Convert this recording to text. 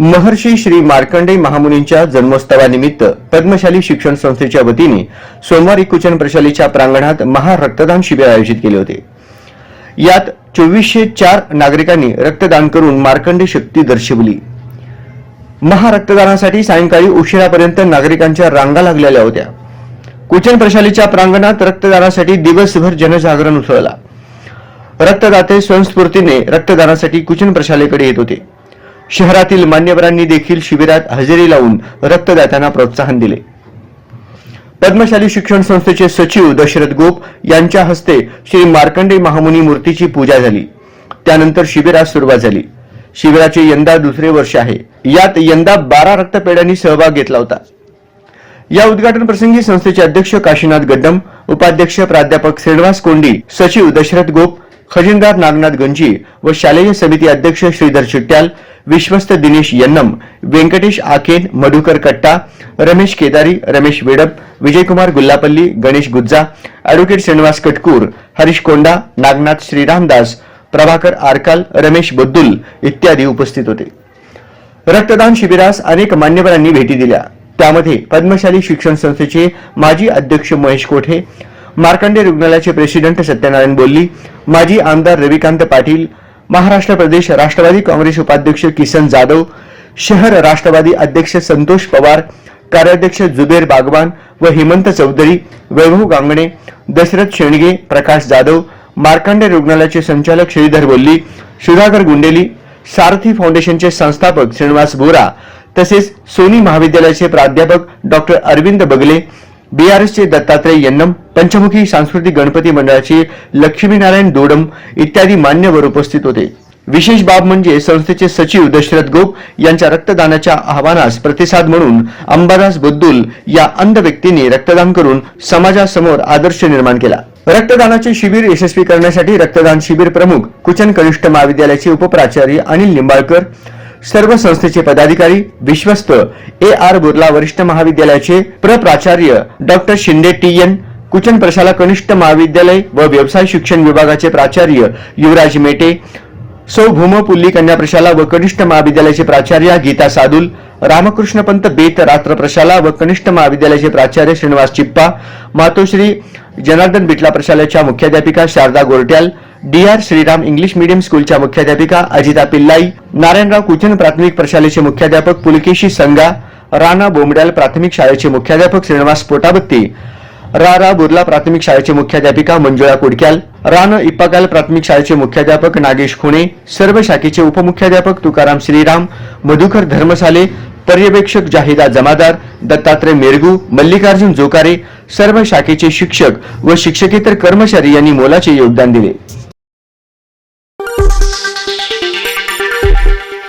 महर्षी श्री मार्कंडे महामुनींच्या जन्मोत्सवानिमित्त पद्मशाली शिक्षण संस्थेच्या वतीने सोमवारी कुचन प्रशालीच्या प्रांगणात महारक्तदान शिबिर आयोजित केले होते. यात चोवीसशे चार नागरिकांनी रक्तदान करून मार्कंडे शक्ती दर्शवली. महारक्तदानासाठी सायंकाळी उशिरापर्यंत नागरिकांच्या रांगा लागलेल्या होत्या. कुचन प्रशालीच्या प्रांगणात रक्तदानासाठी दिवसभर जनजागरण उसळला. रक्तदाते स्वयंस्फूर्तीने रक्तदानासाठी कुचन प्रशालेकडे येत होते. शहरातील मान्यवरांनी देखील शिबिरात हजेरी लावून रक्तदात्यांना प्रोत्साहन दिले. पद्मशाली शिक्षण संस्थेचे सचिव दशरथ गोप यांच्या हस्ते श्री मार्कंडे महामुनी मूर्तीची पूजा झाली. त्यानंतर शिबिरास सुरुवात झाली. शिबिराचे यंदा दुसरे वर्ष आहे. यात यंदा बारा रक्तपेढ्यांनी सहभाग घेतला होता. या उद्घाटन प्रसंगी संस्थेचे अध्यक्ष काशीनाथ गड्डम उपाध्यक्ष प्राध्यापक श्रीनिवास कोंडी सचिव दशरथ गोप खजिनदार नागनाथ गंजी व शालेय समिती अध्यक्ष श्रीधर चिट्ट्याल विश्वस्त दिनेश यन्नम व्यंकटेश आकेन मधुकर कट्टा रमेश केदारी रमेश वेडप विजयकुमार गुल्लापल्ली गणेश गुज्जा अॅडव्होकेट श्रीनिवास कटकूर हरीश कोंडा नागनाथ श्रीरामदास प्रभाकर आरकाल रमेश बद्दुल इत्यादी उपस्थित होते. रक्तदान शिबिरास अनेक मान्यवरांनी भेटी दिल्या. त्यामध्ये पद्मशाली शिक्षण संस्थेचे माजी अध्यक्ष महेश कोठे मार्कंडे रुग्णालयाचे प्रेसिडेंट सत्यनारायण बोल्ली माजी आमदार रविकांत पाटील महाराष्ट्र प्रदेश राष्ट्रवादी काँग्रेस उपाध्यक्ष किसन जाधव शहर राष्ट्रवादी अध्यक्ष संतोष पवार कार्याध्यक्ष जुबेर बागवान व हेमंत चौधरी वैभव गांगणे दशरथ शेणगे प्रकाश जाधव मार्कंडे रुग्णालयाचे संचालक श्रीधर बोल्ली सुधाकर गुंडेली सारथी फाउंडेशनचे संस्थापक श्रीनिवास बोरा तसेच सोनी महाविद्यालयाचे प्राध्यापक डॉक्टर अरविंद बगले बीआरएसचे दत्तात्रय यन्नम पंचमुखी सांस्कृतिक गणपती मंडळाचे लक्ष्मीनारायण दोडम इत्यादी मान्यवर उपस्थित होते. विशेष बाब म्हणजे संस्थेचे सचिव दशरथ गोप यांच्या रक्तदानाच्या आव्हानास प्रतिसाद म्हणून अंबादास बुद्दुल या अंध व्यक्तीने रक्तदान करून समाजासमोर आदर्श निर्माण केला. रक्तदानाचे शिबिर यशस्वी करण्यासाठी रक्तदान शिबिर प्रमुख कुचन कनिष्ठ महाविद्यालयाचे उपप्राचार्य अनिल निंबाळकर सर्व संस्थेचे पदाधिकारी विश्वस्त ए आर बुर्ला वरिष्ठ महाविद्यालयाचे प्रप्राचार्य doctor Shinde T N Kuchan प्रशाला कनिष्ठ महाविद्यालय व व्यवसाय शिक्षण विभागाचे प्राचार्य युवराज मेटे सौ भूमपुल्ली कन्या प्रशाला व कनिष्ठ महाविद्यालयाचे प्राचार्य गीता सादुल रामकृष्ण पंत बेत रात्र प्रशाला व कनिष्ठ महाविद्यालयाचे प्राचार्य श्रीनिवास चिप्पा मातोश्री जनार्दन बिटला प्रशालेच्या मुख्याध्यापिका Sharda Gortyal D R Shriram English medium स्कूलच्या मुख्याध्यापिका अजिता पिल्लाई नारायणराव कुचन प्राथमिक प्रशालेचे मुख्याध्यापक पुलकेशी संगा राणा बोमड्याल प्राथमिक शाळेचे मुख्याध्यापक श्रीनिवास पोटाबत्ती रा रा बुर्ला प्राथमिक शाळेचे मुख्याध्यापिका मंजुळा कुडक्याल रान इप्पाकाल प्राथमिक शाळेचे मुख्याध्यापक नागेश खुणे सर्व शाखेचे उपमुख्याध्यापक तुकाराम श्रीराम मधुकर धर्मसाले पर्यवेक्षक जाहिदा जमादार दत्तात्रय मेरगू मल्लिकार्जुन जोकारे सर्व शाखेचे शिक्षक व शिक्षकेतर कर्मचारी यांनी मोलाचे योगदान दिले.